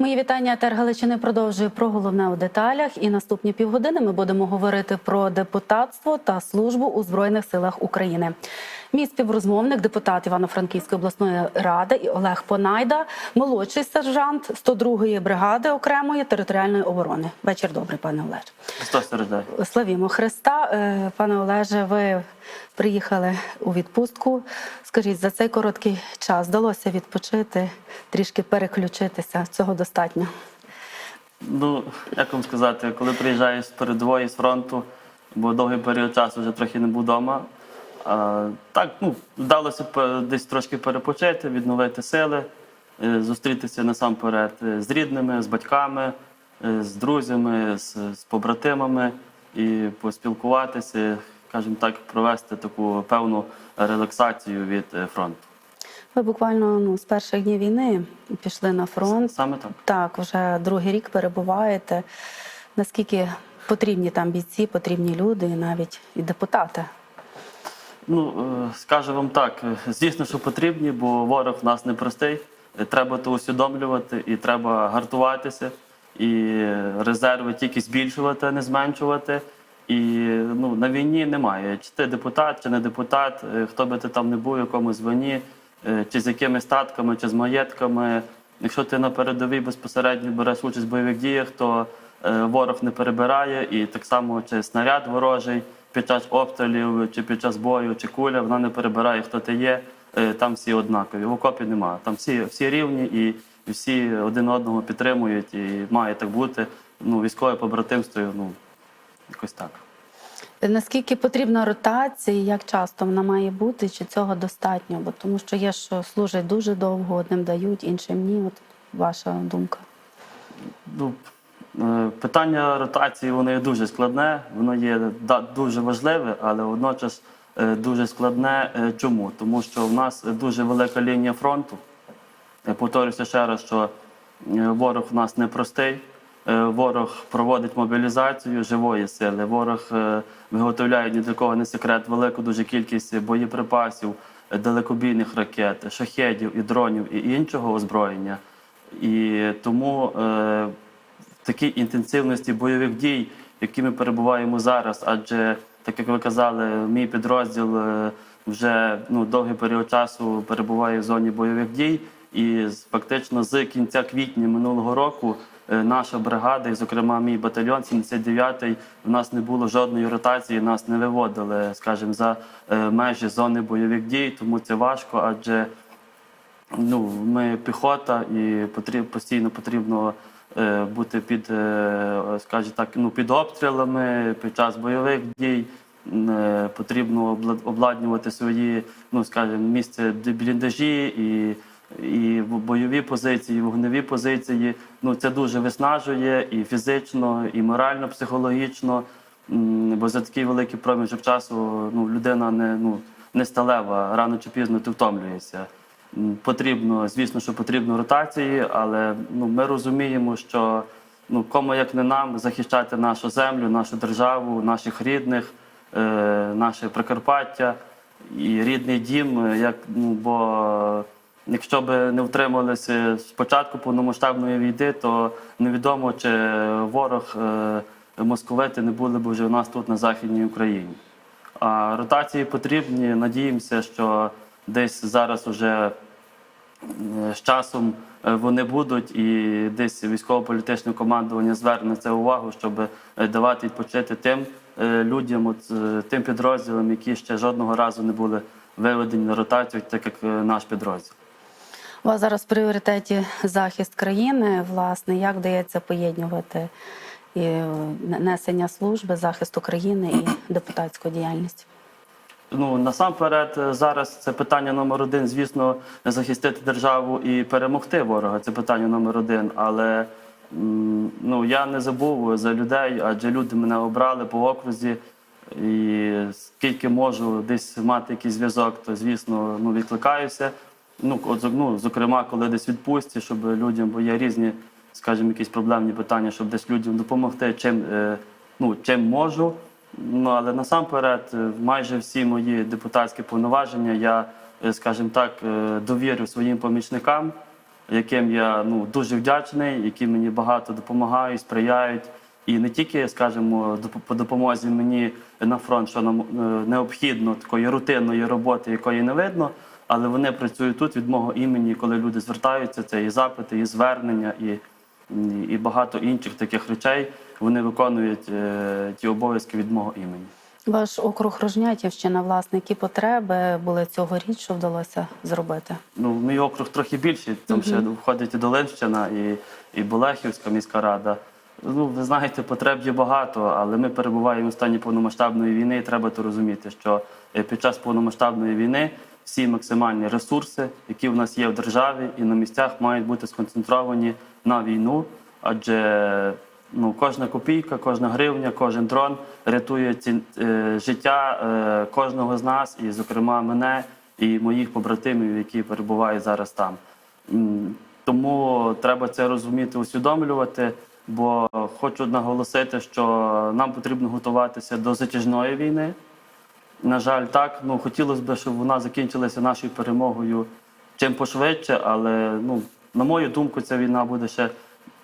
Мої вітання Тер Галичини продовжує про головне у деталях. І наступні півгодини ми будемо говорити про депутатство та службу у збройних силах України. Мій співрозмовник, депутат Івано-Франківської обласної ради і Олег Понайда, молодший сержант 102-ї бригади окремої територіальної оборони. Вечір добрий, пане Олеже. Христос страждає. Славімо Христа. Е, Пане Олеже, ви приїхали у відпустку. Скажіть, за цей короткий час вдалося відпочити, трішки переключитися. Цього достатньо. Ну, як вам сказати, коли приїжджаєш з передової з фронту, бо довгий період часу вже трохи не був вдома. Так, ну, вдалося десь трошки перепочити, відновити сили, е, зустрітися насамперед е, з рідними, з батьками, е, з друзями, з, з побратимами і поспілкуватися, скажімо так, провести таку певну релаксацію від фронту. Ви буквально ну, з перших днів війни пішли на фронт. Саме так. Так, вже другий рік перебуваєте. Наскільки потрібні там бійці, потрібні люди, і навіть і депутати. Ну, е, скажу вам так, е, звісно, що потрібні, бо ворог в нас непростий. Е, Треба то усвідомлювати і треба гартуватися, і резерви тільки збільшувати, а не зменшувати. І ну, на війні немає. Чи ти депутат, чи не депутат, хто би ти там не був, якому звані, чи з якими статками, чи з маєтками. Якщо ти на передовій безпосередньо береш участь в бойових діях, то ворог не перебирає, і так само чи снаряд ворожий під час обстрілів, чи під час бою, чи куля, вона не перебирає, хто ти є. Е, Там всі однакові. В окопі немає. Там всі, всі рівні і, всі один одного підтримують, і має так бути. Ну, військове побратимство, ну якось так. Наскільки потрібна ротація, як часто вона має бути, чи цього достатньо? Бо тому що є, що служать дуже довго, одним дають, іншим ні. От ваша думка. Ну, е, питання ротації воно є дуже складне, воно є дуже важливе, але водночас е, дуже складне. Е, Чому? Тому що в нас дуже велика лінія фронту. Повторюся ще раз, що е, ворог в нас непростий. Е, Ворог проводить мобілізацію живої сили. Ворог е, виготовляє ні для кого не секрет велику дуже кількість боєприпасів, е, далекобійних ракет, шахедів і дронів і іншого озброєння. І тому е, такій інтенсивності бойових дій, в якій ми перебуваємо зараз, адже, так як ви казали, мій підрозділ е, вже ну, довгий період часу перебуває в зоні бойових дій, і фактично з кінця квітня минулого року е, наша бригада, і, зокрема, мій батальйон 79-й, в нас не було жодної ротації, нас не виводили, скажімо, за е, межі зони бойових дій, тому це важко, адже ну, ми піхота і потріб, постійно потрібно бути під, е, скажімо так, ну, під обстрілами під час бойових дій. Е, потрібно обла- обладнювати свої, ну скажімо, місце бліндажі і, і бойові позиції, і вогневі позиції. Ну це дуже виснажує і фізично, і морально, психологічно. Бо за такий великий проміжок часу ну, людина не, ну, не сталева, рано чи пізно ти втомлюєшся. Потрібно, звісно, що потрібно ротації, але ну, ми розуміємо, що ну, кому як не нам захищати нашу землю, нашу державу, наших рідних, е, наше Прикарпаття і рідний дім. е, Як, ну, бо якщо б не втрималися з початку повномасштабної війни, то невідомо, чи ворог е, московити не були б вже у нас тут на Західній Україні. А ротації потрібні. Надіємося, що десь зараз уже е, з часом е, вони будуть, і десь військово-політичне командування зверне це увагу, щоб е, давати відпочити тим людям, от, тим підрозділам, які ще жодного разу не були виведені на ротацію, так як наш підрозділ. У вас зараз в пріоритеті захист країни. Власне, як вдається поєднувати і несення служби, захист України і депутатську діяльність? Ну насамперед, е, зараз це питання номер один. Звісно, захистити державу і перемогти ворога. Це питання номер один. Але ну я не забув за людей, адже люди мене обрали по окрузі. І скільки можу десь мати якийсь зв'язок, то звісно ну, відкликаюся. Ну, от, ну, зокрема, коли десь відпустці, щоб людям, бо є різні, скажімо, якісь проблемні питання, щоб десь людям допомогти, чим, е, ну, чим можу. Ну, але насамперед, е, майже всі мої депутатські повноваження я, е, скажімо так, е, довірю своїм помічникам. яким я ну, дуже вдячний, які мені багато допомагають, сприяють. І не тільки, скажімо, по допомозі мені на фронт, що нам необхідно такої рутинної роботи, якої не видно, але вони працюють тут від мого імені, коли люди звертаються, це і запити, і звернення, і, і багато інших таких речей. Вони виконують е, ті обов'язки від мого імені. Ваш округ Рожнятівщина, власне, які потреби були цьогоріч, що вдалося зробити? Ну, мій округ трохи більший, там ще входить і Долинщина, і, і Болехівська міська рада. Ну, ви знаєте, потреб є багато, але ми перебуваємо в стані повномасштабної війни, і треба то розуміти, що е, під час повномасштабної війни всі максимальні ресурси, які в нас є в державі і на місцях, мають бути сконцентровані на війну, адже ну, кожна копійка, кожна гривня, кожен дрон рятує ці, е, життя е, кожного з нас, і, зокрема, мене і моїх побратимів, які перебувають зараз там. Тому треба це розуміти, усвідомлювати. Бо хочу наголосити, що нам потрібно готуватися до затяжної війни. На жаль, так. Ну хотілося б, щоб вона закінчилася нашою перемогою чим пошвидше, але ну, на мою думку, ця війна буде ще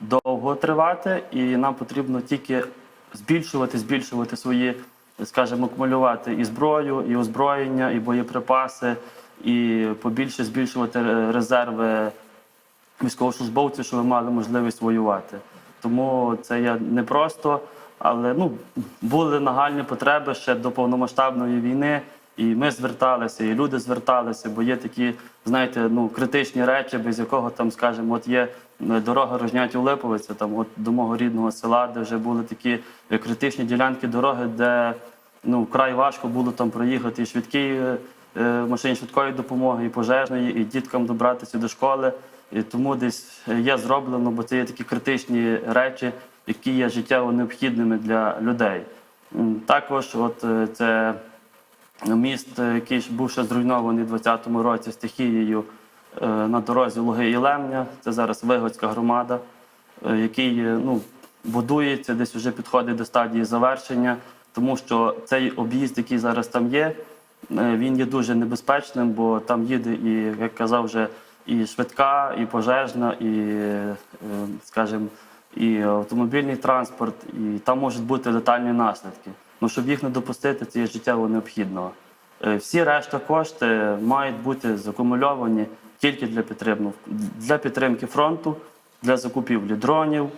довго тривати, і нам потрібно тільки збільшувати, збільшувати свої, скажімо, акумулювати і зброю, і озброєння, і боєприпаси, і побільше збільшувати резерви військовослужбовців, щоб мали можливість воювати. Тому це є непросто, але ну, були нагальні потреби ще до повномасштабної війни. І ми зверталися, і люди зверталися, бо є такі, знаєте, ну критичні речі, без якого там, скажімо, от є дорога Рожнятів Липовиця, там от до мого рідного села, де вже були такі е, критичні ділянки дороги, де ну вкрай важко було там проїхати і швидкі е, е, машині швидкої допомоги, і пожежної, і діткам добратися до школи. І тому десь є зроблено, бо це є такі критичні речі, які є життєво необхідними для людей. Також, от це міст, е, який був ще зруйнований у 2020 році стихією е, на дорозі Луги і Лемня. Це зараз Вигодська громада, е, який ну, будується, десь вже підходить до стадії завершення, тому що цей об'їзд, який зараз там є, він є дуже небезпечним, бо там їде і, як казав вже, і швидка, і пожежна, і, скажімо, і автомобільний транспорт, і там можуть бути летальні наслідки. Ну, щоб їх не допустити, це є життєво необхідно. Е, Всі решта кошти мають бути закумульовані тільки для підтримки, для підтримки фронту, для закупівлі дронів,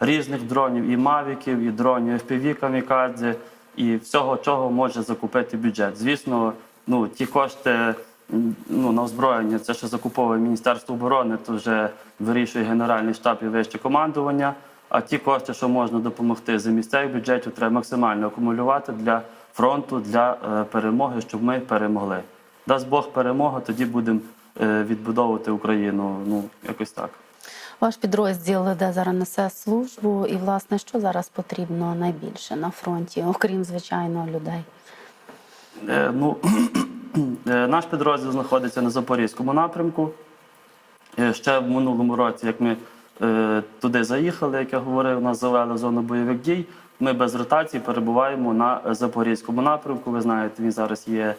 різних дронів, і мавіків, і дронів FPV камікадзе, і всього, чого може закупити бюджет. Звісно, ну, ті кошти ну, на озброєння, це ще закуповує Міністерство оборони, то вже вирішує Генеральний штаб і вище командування. А ті кошти, що можна допомогти з місцевих бюджетів, треба максимально акумулювати для фронту, для е, перемоги, щоб ми перемогли. Дасть Бог перемога, тоді будемо е, відбудовувати Україну. Ну, якось так. Ваш підрозділ, де зараз несе службу, і власне що зараз потрібно найбільше на фронті, окрім звичайно людей? Е, ну, е, наш підрозділ знаходиться на Запорізькому напрямку. Ще в минулому році, як ми туди заїхали, як я говорив, нас завели в зону бойових дій. Ми без ротації перебуваємо на Запорізькому напрямку. Ви знаєте, він зараз є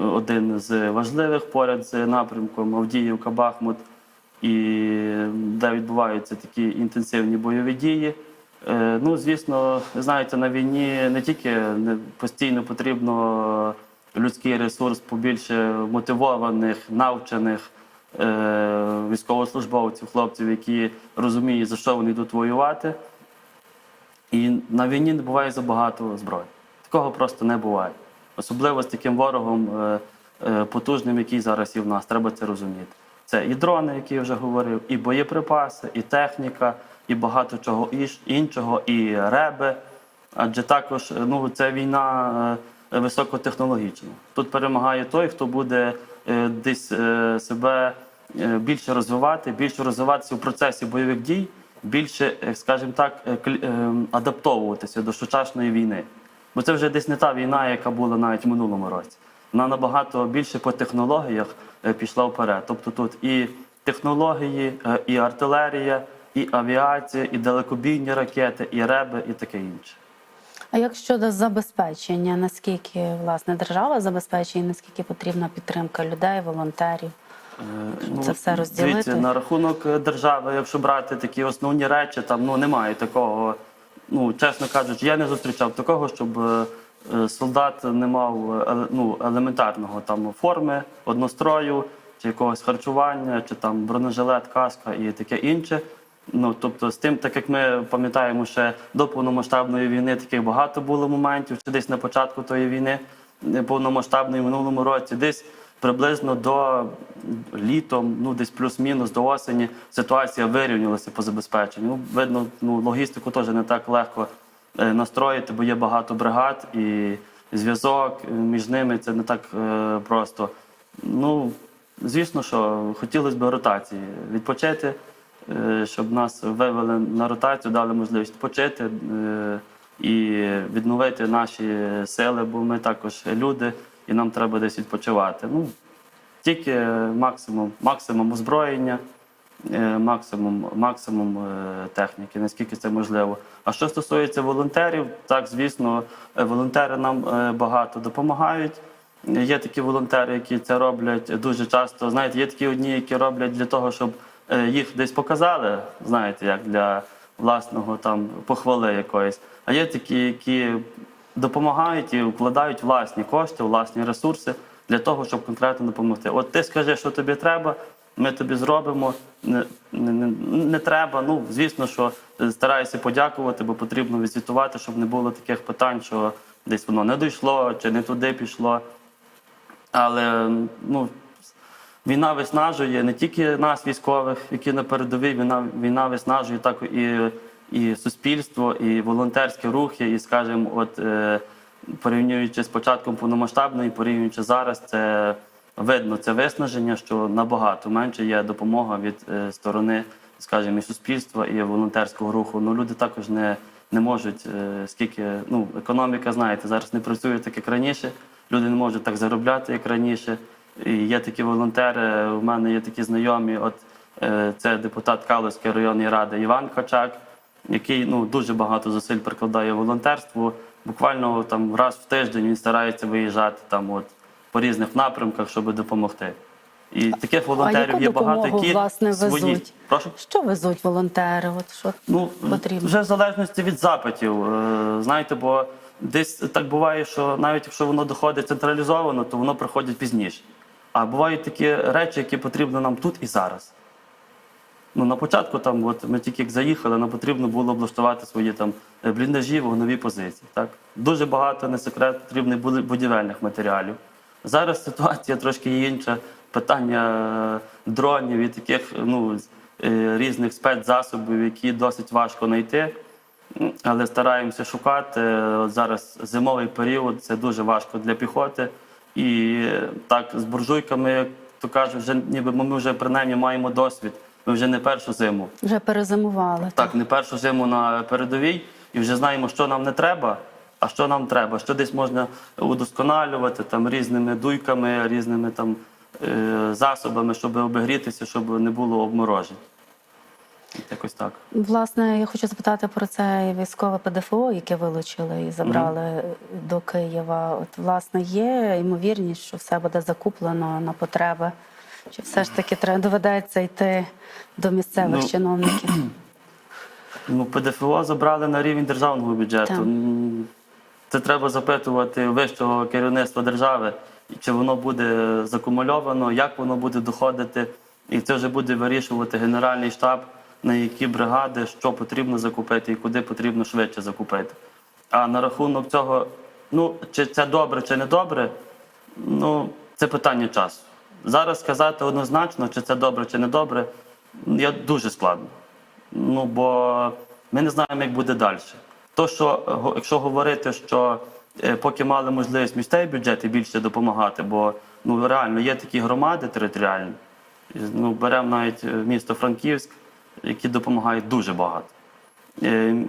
е, один з важливих поряд з напрямком Авдіївка, Бахмут, і де відбуваються такі інтенсивні бойові дії. Е, Ну, звісно, знаєте, на війні не тільки постійно потрібно людський ресурс побільше мотивованих, навчених е, військовослужбовців, хлопців, які розуміють, за що вони йдуть воювати. І на війні не буває забагато зброї. Такого просто не буває. Особливо з таким ворогом е, е, потужним, який зараз є в нас, треба це розуміти. Це і дрони, які я вже говорив, і боєприпаси, і техніка, і багато чого іншого, і реби. Адже також е, ну, це війна е, високотехнологічна. Тут перемагає той, хто буде е, десь е, себе е, більше розвивати, більше розвиватися у процесі бойових дій, більше, е, скажімо так, е, е, адаптовуватися до сучасної війни. Бо це вже десь не та війна, яка була навіть в минулому році. Вона набагато більше по технологіях е, пішла вперед. Тобто тут і технології, е, і артилерія, і авіація, і далекобійні ракети, і реби, і таке інше. А як щодо забезпечення, наскільки власне держава забезпечує, наскільки потрібна підтримка людей, волонтерів? Ну, це все розділити? Дивіться, на рахунок е, держави, якщо брати такі основні речі, там ну немає такого. Ну, чесно кажучи, я не зустрічав такого, щоб е, е, солдат не мав е, ну, елементарного там форми, однострою, чи якогось харчування, чи там бронежилет, каска і таке інше. Ну тобто, з тим, так як ми пам'ятаємо, ще до повномасштабної війни таких багато було моментів, ще десь на початку тої війни е, повномасштабної минулому році, десь приблизно до літом, ну десь плюс-мінус до осені, ситуація вирівнялася по забезпеченню. Ну, видно, ну логістику теж не так легко е, настроїти, бо є багато бригад і зв'язок е, між ними це не так е, просто. Ну, звісно, що хотілося б ротації відпочити, щоб нас вивели на ротацію, дали можливість почити е, і відновити наші сили, бо ми також люди, і нам треба десь відпочивати. Ну, тільки максимум, максимум озброєння, е, максимум, максимум е, техніки, наскільки це можливо. А що стосується волонтерів, так звісно, е, волонтери нам е, багато допомагають. Є такі волонтери, які це роблять дуже часто. Знаєте, є такі одні, які роблять для того, щоб е, їх десь показали, знаєте, як для власного там похвали якоїсь. А є такі, які допомагають і вкладають власні кошти, власні ресурси для того, щоб конкретно допомогти. От ти скажи, що тобі треба, ми тобі зробимо. Не, не, не, треба. Ну, звісно, що е, стараюся подякувати, бо потрібно відзвітувати, щоб не було таких питань, що десь воно не дійшло чи не туди пішло. Але ну, війна виснажує не тільки нас, військових, які на передовій, війна, війна виснажує так і, і суспільство, і волонтерські рухи, і, скажімо, от е, порівнюючи з початком повномасштабної, порівнюючи зараз, це видно це виснаження, що набагато менше є допомога від е, сторони, скажімо, і суспільства, і волонтерського руху. Ну, люди також не, не можуть, е, скільки ну, економіка, знаєте, зараз не працює так, як раніше. Люди не можуть так заробляти, як раніше. І є такі волонтери. У мене є такі знайомі. От е, це депутат Калузької районної ради Іван Качак, який ну дуже багато зусиль прикладає волонтерству. Буквально там раз в тиждень він старається виїжджати там, от по різних напрямках, щоб допомогти. І таких А волонтерів яку є багато, які власне, свої. везуть? Прошу. Що везуть волонтери? От що Ну, потрібно? вже в залежності від запитів. Е, Знаєте, бо десь так буває, що навіть якщо воно доходить централізовано, то воно приходить пізніше. А бувають такі речі, які потрібно нам тут і зараз. Ну, на початку там, от ми тільки як заїхали, нам потрібно було облаштувати свої там е, бліндажі, вогнові позиції. Так? Дуже багато не секрет потрібно були будівельних матеріалів. Зараз ситуація трошки інша. Питання е, дронів і таких ну, е, різних спецзасобів, які досить важко знайти. Але стараємося шукати. Зараз зимовий період це дуже важко для піхоти. І так, з буржуйками, як то кажуть, вже ніби ми вже принаймні маємо досвід. Ми вже не першу зиму. Вже перезимували. Так, не першу зиму на передовій, і вже знаємо, що нам не треба, а що нам треба, що десь можна удосконалювати там різними дуйками, різними там е, засобами, щоб обігрітися, щоб не було обморожень. Якось так. Власне, я хочу запитати про це військове ПДФО, яке вилучили і забрали до Києва. От, власне, є ймовірність, що все буде закуплено на потреби. Чи все ж таки треба доведеться йти до місцевих Ну, чиновників? Ну, ПДФО забрали на рівень державного бюджету. Так. Це треба запитувати вищого керівництва держави, чи воно буде закумульовано, як воно буде доходити. І це вже буде вирішувати Генеральний штаб, на які бригади, що потрібно закупити і куди потрібно швидше закупити. А на рахунок цього, ну, чи це добре, чи не добре, ну, це питання часу. Зараз сказати однозначно, чи це добре, чи не добре, я дуже складно. Ну, бо ми не знаємо, як буде далі. То, що якщо говорити, що е, поки мали можливість місцеві бюджети більше допомагати, бо ну реально є такі громади територіальні. Ну, беремо навіть е, місто Франківськ, які допомагають дуже багато. Е,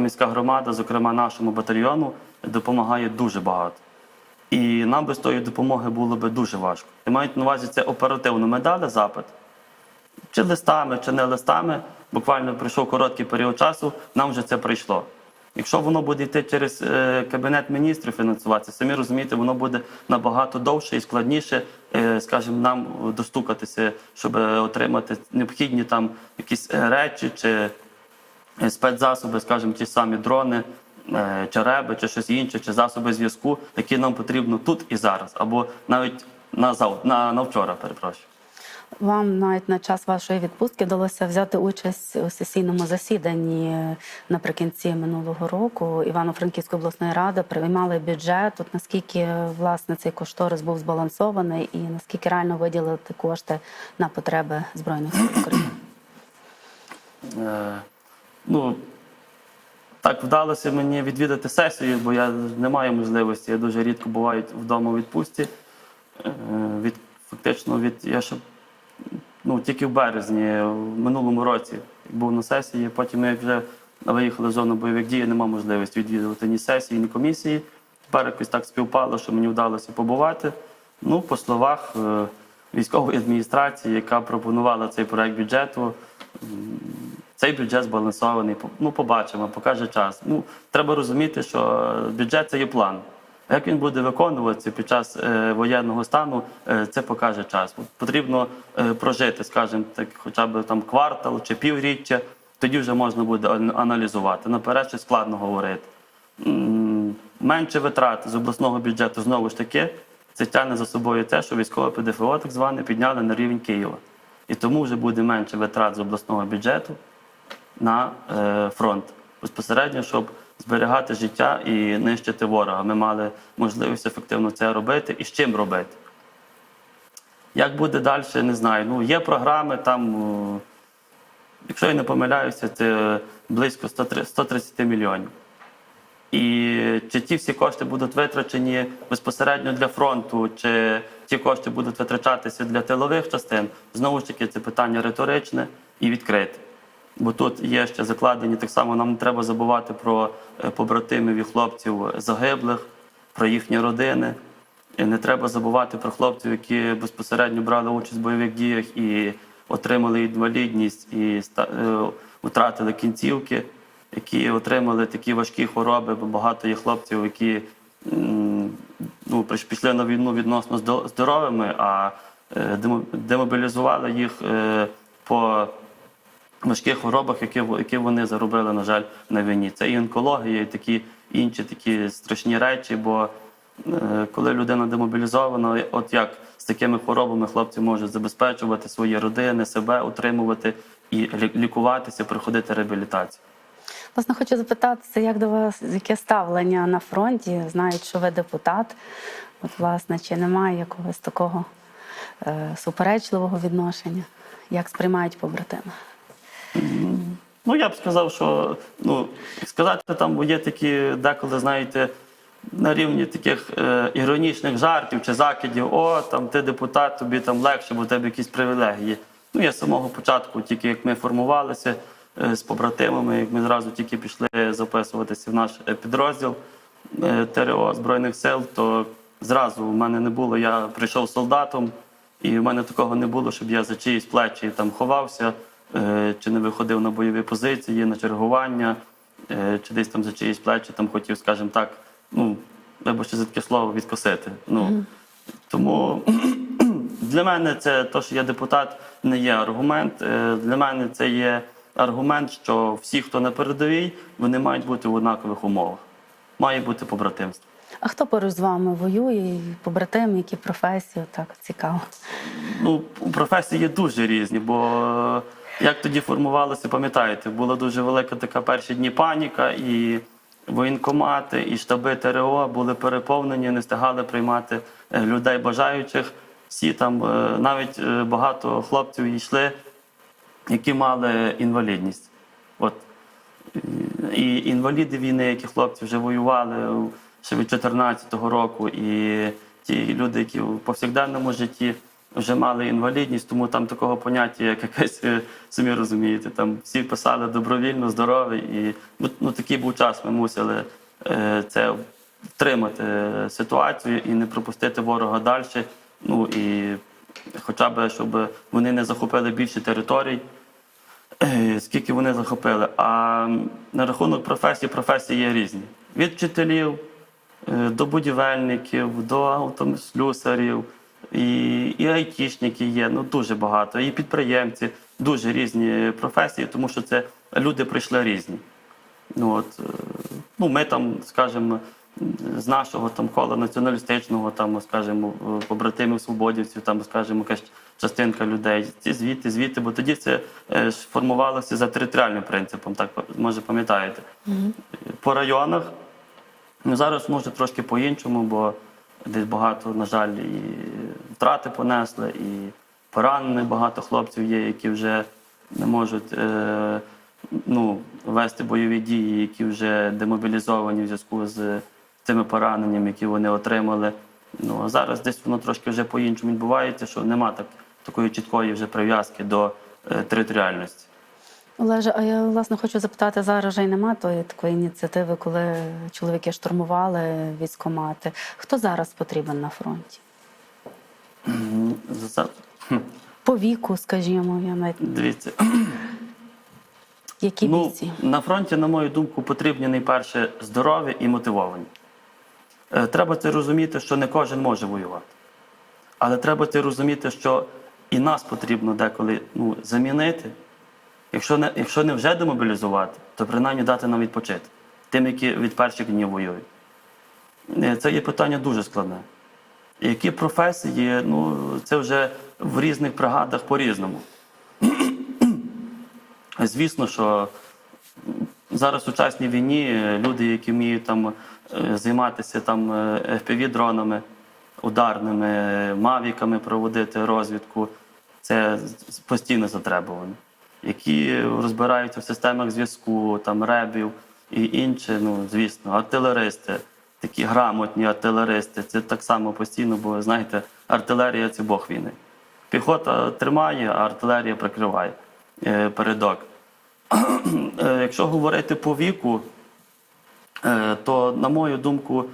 міська громада, зокрема нашому батальйону, допомагає дуже багато. І нам без тої допомоги було би дуже важко. І мають на увазі це оперативно. Ми дали запит, чи листами, чи не листами. Буквально пройшов короткий період часу, нам вже це прийшло. Якщо воно буде йти через е, кабінет міністрів фінансуватися, самі розумієте, воно буде набагато довше і складніше, е, скажімо, нам достукатися, щоб е, отримати необхідні там якісь речі чи спецзасоби, скажімо, ті самі дрони, е, чи реби, чи щось інше, чи засоби зв'язку, які нам потрібно тут і зараз, або навіть на зав... на, на вчора, перепрошую. Вам навіть на час вашої відпустки вдалося взяти участь у сесійному засіданні наприкінці минулого року. Івано-Франківської обласної ради приймали бюджет. От наскільки власне цей кошторис був збалансований, і наскільки реально виділити кошти на потреби збройних сил України? Е, ну, так вдалося мені відвідати сесію, бо я не маю можливості. Я дуже рідко буваю вдома у відпустці. Е, від, фактично, від, я ще ну, тільки в березні, в минулому році був на сесії, потім ми вже виїхали в зону бойових дій, нема можливості відвідувати ні сесії, ні комісії. Тепер якось так співпало, що мені вдалося побувати. Ну, по словах е, військової адміністрації, яка пропонувала цей проект бюджету, цей бюджет збалансований. Ну, побачимо, покаже час. Ну, треба розуміти, що бюджет це є план. Як він буде виконуватися під час е, воєнного стану, е, це покаже час. Потрібно е, прожити, скажімо, так, хоча б там квартал чи півріччя, тоді вже можна буде аналізувати. Наперед ще складно говорити. Менше витрат з обласного бюджету знову ж таки це тягне за собою те, що військове ПДФО так зване підняли на рівень Києва. І тому вже буде менше витрат з обласного бюджету на фронт безпосередньо, щоб зберігати життя і нищити ворога. Ми мали можливість ефективно це робити і з чим робити. Як буде далі, не знаю. Ну, є програми там, е, якщо я не помиляюся, це близько 130 130 мільйонів. І чи ті всі кошти будуть витрачені безпосередньо для фронту, чи ті кошти будуть витрачатися для тилових частин, знову ж таки, це питання риторичне і відкрите. Бо тут є ще закладені так само, нам не треба забувати про е, побратимів і хлопців загиблих, про їхні родини. І не треба забувати про хлопців, які безпосередньо брали участь в бойових діях і отримали інвалідність, і е, втратили кінцівки, які отримали такі важкі хвороби, бо багато є хлопців, які ну, пішли на війну відносно здо- здоровими, а е, демобілізували їх по важких хворобах, які, які вони заробили, на жаль, на війні. Це і онкологія, і такі інші такі страшні речі. Бо е, коли людина демобілізована, от як з такими хворобами хлопці можуть забезпечувати свої родини, себе утримувати і лікуватися, проходити реабілітацію. Власне, хочу запитатися, як до вас яке ставлення на фронті? Знають, що ви депутат. От, власне, чи немає якогось такого е, суперечливого відношення? Як сприймають побратими? Ну, я б сказав, що ну, сказати там є такі, деколи, знаєте, на рівні таких е, іронічних жартів чи закидів, о, там ти депутат, тобі там легше, бо в тебе якісь привілегії. Ну, я з самого початку, тільки як ми формувалися е, з побратимами, як ми зразу тільки пішли записуватися в наш е, підрозділ е, ТРО Збройних сил, то зразу в мене не було, я прийшов солдатом, і в мене такого не було, щоб я за чиїсь плечі там ховався, чи не виходив на бойові позиції, на чергування, е, чи десь там за чиїсь плечі там хотів, скажімо так, ну, вибачте за таке слово, відкосити. Ну, Тому для мене це те, що я депутат, не є аргумент. Е, Для мене це є аргумент, що всі, хто на передовій, вони мають бути в однакових умовах. Має бути побратимство. А хто поруч з вами воює? І Побратими, які професії? Так цікаво. Ну, професії є дуже різні, бо е, як тоді формувалося, пам'ятаєте, була дуже велика така перші дні паніка, і воєнкомати, і штаби ТРО були переповнені, не встигали приймати е, людей бажаючих. Всі там е, навіть е, багато хлопців йшли, які мали інвалідність. От і інваліди війни, які хлопці вже воювали ще від 2014 року, і ті люди, які в повсякденному житті вже мали інвалідність, тому там такого поняття, як якесь, е, самі розумієте, там всі писали добровільно, здоровий. І ну, ну, такий був час, ми мусили е, це втримати е, ситуацію і не пропустити ворога далі. Ну і хоча б щоб вони не захопили більше територій. скільки вони захопили. А на рахунок професій, професії є різні. Від вчителів до будівельників, до автослюсарів, і, і айтішники є, ну дуже багато, і підприємці, дуже різні професії, тому що це люди прийшли різні. Ну, от, е, ну, ми там, скажімо, з нашого там кола націоналістичного, там, скажімо, е, побратимів свободівців, там, скажімо, якась частинка людей, ці звідти, звідти, бо тоді це е, ж формувалося за територіальним принципом, так може пам'ятаєте. По районах ну, зараз може трошки по-іншому, бо десь багато, на жаль, і втрати понесли, і поранених багато хлопців є, які вже не можуть е, ну, вести бойові дії, які вже демобілізовані в зв'язку з тими пораненнями, які вони отримали. Ну, а зараз десь воно трошки вже по-іншому відбувається, що нема так, такої чіткої вже прив'язки до е, територіальності. Олеже, а я власне хочу запитати, зараз вже й нема тої такої ініціативи, коли чоловіки штурмували військомати. Хто зараз потрібен на фронті? По віку, скажімо, я навіть Дивіться. які Ну, бійці? на фронті, на мою думку, потрібні найперше здорові і мотивовані. Е, Треба це розуміти, що не кожен може воювати. Але треба це розуміти, що і нас потрібно деколи ну, замінити. Якщо не, якщо не вже демобілізувати, то принаймні дати нам відпочити тим, які від перших днів воюють. Е, Це є питання дуже складне. Які професії, ну, це вже в різних бригадах по-різному. Звісно, що зараз у сучасній війні е, люди, які вміють там е, займатися там fpv дронами ударними, мавіками проводити розвідку, це постійно затребувано. Які розбираються в системах зв'язку, там ребів і інше, ну звісно, артилеристи, такі грамотні артилеристи. Це так само постійно, бо знаєте, артилерія це Бог війни. Піхота тримає, а артилерія прикриває е, передок. Е, Якщо говорити по віку, е, то, на мою думку,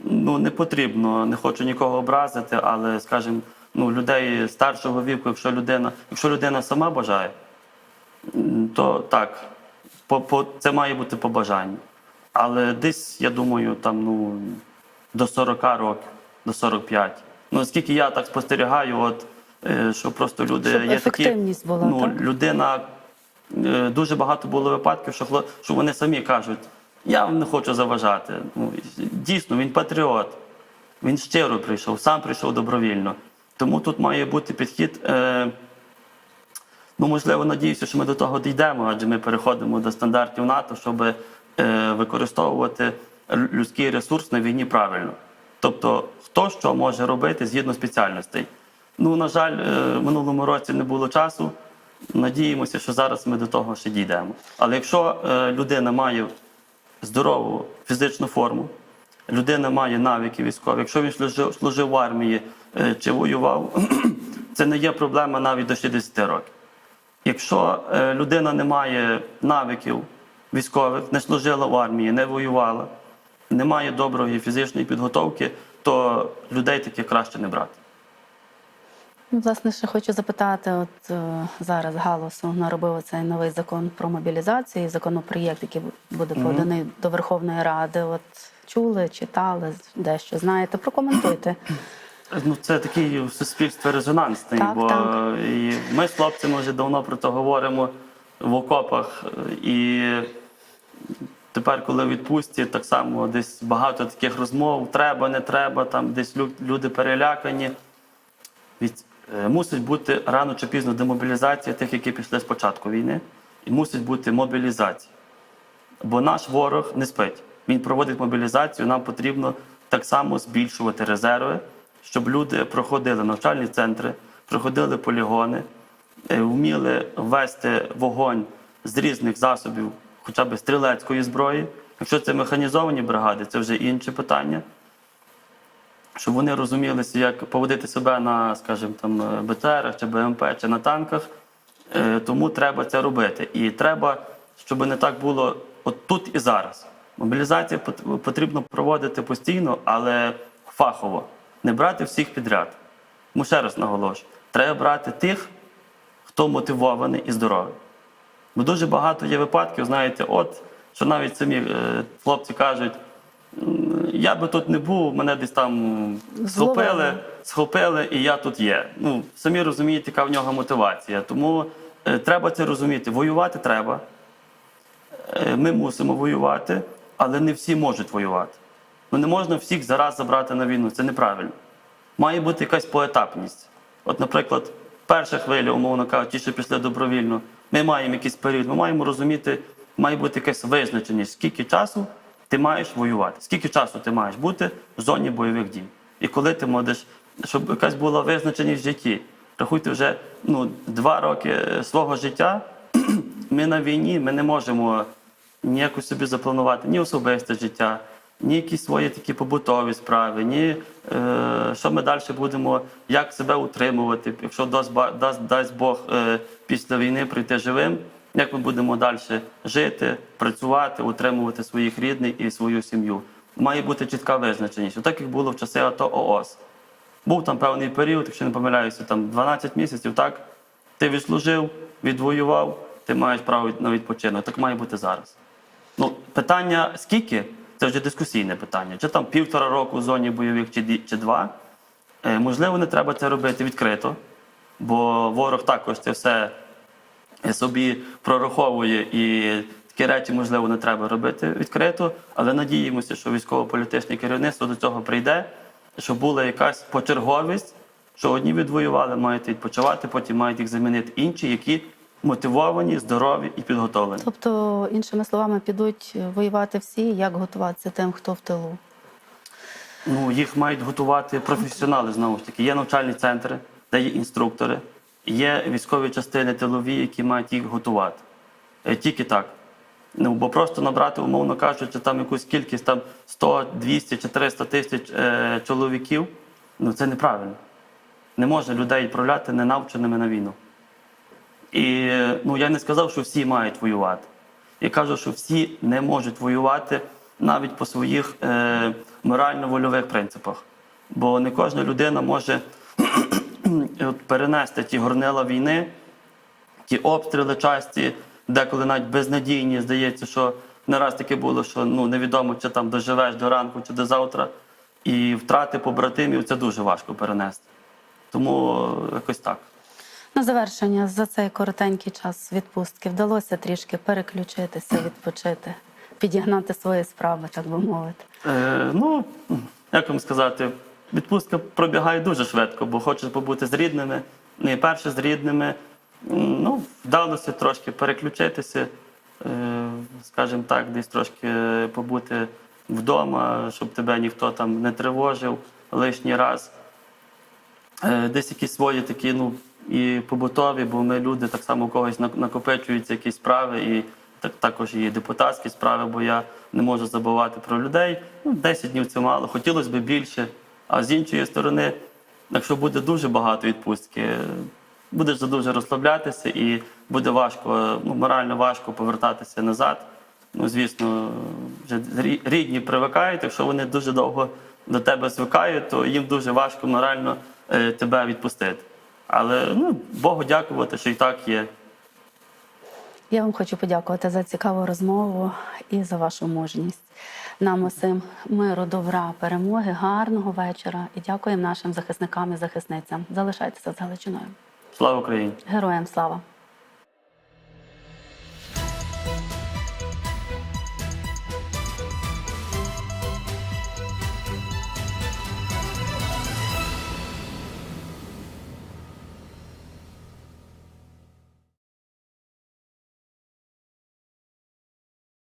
ну, не потрібно, не хочу нікого образити, але, скажімо, ну, людей старшого віку, якщо людина, якщо людина сама бажає, то так, по, по, це має бути по бажанню. Але десь, я думаю, там, ну, до 40 років, до 45. Ну, оскільки я так спостерігаю, от, е, що просто люди Щоб є такі, була, ну, так? людина е, дуже багато було випадків, що, що вони самі кажуть, я вам не хочу заважати. Ну, дійсно, він патріот. Він щиро прийшов, сам прийшов добровільно. Тому тут має бути підхід. Е, ну, можливо, надіюся, що ми до того дійдемо, адже ми переходимо до стандартів НАТО, щоб е, використовувати людський ресурс на війні правильно. Тобто, хто що може робити згідно спеціальностей. Ну, на жаль, е, минулому році не було часу. Надіємося, що зараз ми до того ще дійдемо. Але якщо е, людина має здорову фізичну форму, людина має навики військові, якщо він служив, служив в армії е, чи воював, це не є проблема навіть до 60 років. Якщо е, людина не має навиків військових, не служила в армії, не воювала, не має доброї фізичної підготовки, то людей таких краще не брати. Ну, власне, ще хочу запитати: от е, зараз галасу наробив цей новий закон про мобілізацію, законопроєкт, який буде поданий до Верховної Ради. От чули, читали, дещо знаєте, прокоментуйте. Ну, це такий в суспільстві резонансний, Так, бо так. і ми з хлопцями вже давно про це говоримо в окопах. І тепер, коли відпустці, так само десь багато таких розмов: треба, не треба, там десь люди перелякані. Від, е, мусить бути рано чи пізно демобілізація тих, які пішли з початку війни, і мусить бути мобілізація. Бо наш ворог не спить. Він проводить мобілізацію. Нам потрібно так само збільшувати резерви, щоб люди проходили навчальні центри, проходили полігони, е, вміли вести вогонь з різних засобів, хоча б стрілецької зброї. Якщо це механізовані бригади, це вже інше питання. Щоб вони розумілися, як поводити себе на, скажімо, там е, БТРах чи БМП чи на танках. Е, Тому треба це робити. І треба, щоб не так було от тут і зараз. Мобілізацію потрібно проводити постійно, але фахово. Не брати всіх підряд. Тому ще раз наголошую: треба брати тих, хто мотивований і здоровий. Бо дуже багато є випадків, знаєте, от що навіть самі е, хлопці кажуть, я би тут не був, мене десь там схопили, схопили, і я тут є. Ну, самі розумієте, яка в нього мотивація. Тому е, треба це розуміти. Воювати треба. Е, Ми мусимо воювати, але не всі можуть воювати. Ну не можна всіх зараз забрати на війну. Це неправильно. Має бути якась поетапність. От, наприклад, перша хвиля, умовно кажучи, що пішли добровільно, ми маємо якийсь період, ми маємо розуміти, має бути якась визначеність, скільки часу ти маєш воювати, скільки часу ти маєш бути в зоні бойових дій. І коли ти можеш, щоб якась була визначеність в житті. Рахуйте вже ну, два роки е, свого життя. Ми на війні, ми не можемо ніяко собі запланувати ні особисте життя, ні якісь свої такі побутові справи, ні е, що ми далі будемо, як себе утримувати, якщо дасть, дасть, дасть Бог е, після війни прийти живим, як ми будемо далі жити, працювати, утримувати своїх рідних і свою сім'ю. Має бути чітка визначеність. Так як було в часи АТО ООС. Був там певний період, якщо не помиляюся, там 12 місяців, так? Ти відслужив, відвоював, ти маєш право на відпочинок. Так має бути зараз. Ну, питання скільки це вже дискусійне питання. Чи там півтора року в зоні бойових, чи, чи два. Е, можливо, не треба це робити відкрито, бо ворог також це все собі прораховує і такі речі, можливо, не треба робити відкрито, але надіємося, що військово-політичне керівництво до цього прийде, щоб була якась почерговість, що одні відвоювали, мають відпочивати, потім мають їх замінити інші, які мотивовані, здорові і підготовлені. Тобто, іншими словами, підуть воювати всі, як готуватися тим, хто в тилу. Ну, їх мають готувати професіонали знову ж таки. Є навчальні центри, де є інструктори, є військові частини тилові, які мають їх готувати. Е, Тільки так. Ну, бо просто набрати, умовно кажучи, там якусь кількість там 100, 200 чи 300 тисяч е, чоловіків, ну це неправильно. Не можна людей відправляти ненавченими на війну. І ну, я не сказав, що всі мають воювати. Я кажу, що всі не можуть воювати навіть по своїх е, морально-вольових принципах. Бо не кожна людина може перенести ті горнила війни, ті обстріли часті, деколи навіть безнадійні, здається, що не раз таке було, що ну, невідомо, чи там доживеш до ранку, чи до завтра. І втрати побратимів це дуже важко перенести. Тому якось так. На завершення за цей коротенький час відпустки вдалося трішки переключитися, відпочити, підігнати свої справи, так би мовити. Е, ну, як вам сказати, відпустка пробігає дуже швидко, бо хочеш побути з рідними, не перше з рідними. Ну, вдалося трошки переключитися, е, скажімо так, десь трошки побути вдома, щоб тебе ніхто там не тривожив лишній раз. Е, Десь якісь свої такі, ну, і побутові, бо ми люди так само у когось нак- накопичуються якісь справи, і так, також і депутатські справи, бо я не можу забувати про людей. Ну, 10 днів це мало, хотілося б більше. А з іншої сторони, якщо буде дуже багато відпустки, будеш дуже розслаблятися і буде важко, ну, морально важко повертатися назад. Ну, звісно, вже рі- рідні привикають, якщо вони дуже довго до тебе звикають, то їм дуже важко морально е, тебе відпустити. Але ну, Богу дякувати, що і так є. Я вам хочу подякувати за цікаву розмову і за вашу мужність. Нам усім миру, добра, перемоги, гарного вечора і дякуємо нашим захисникам і захисницям. Залишайтеся з Галичиною. Слава Україні! Героям слава!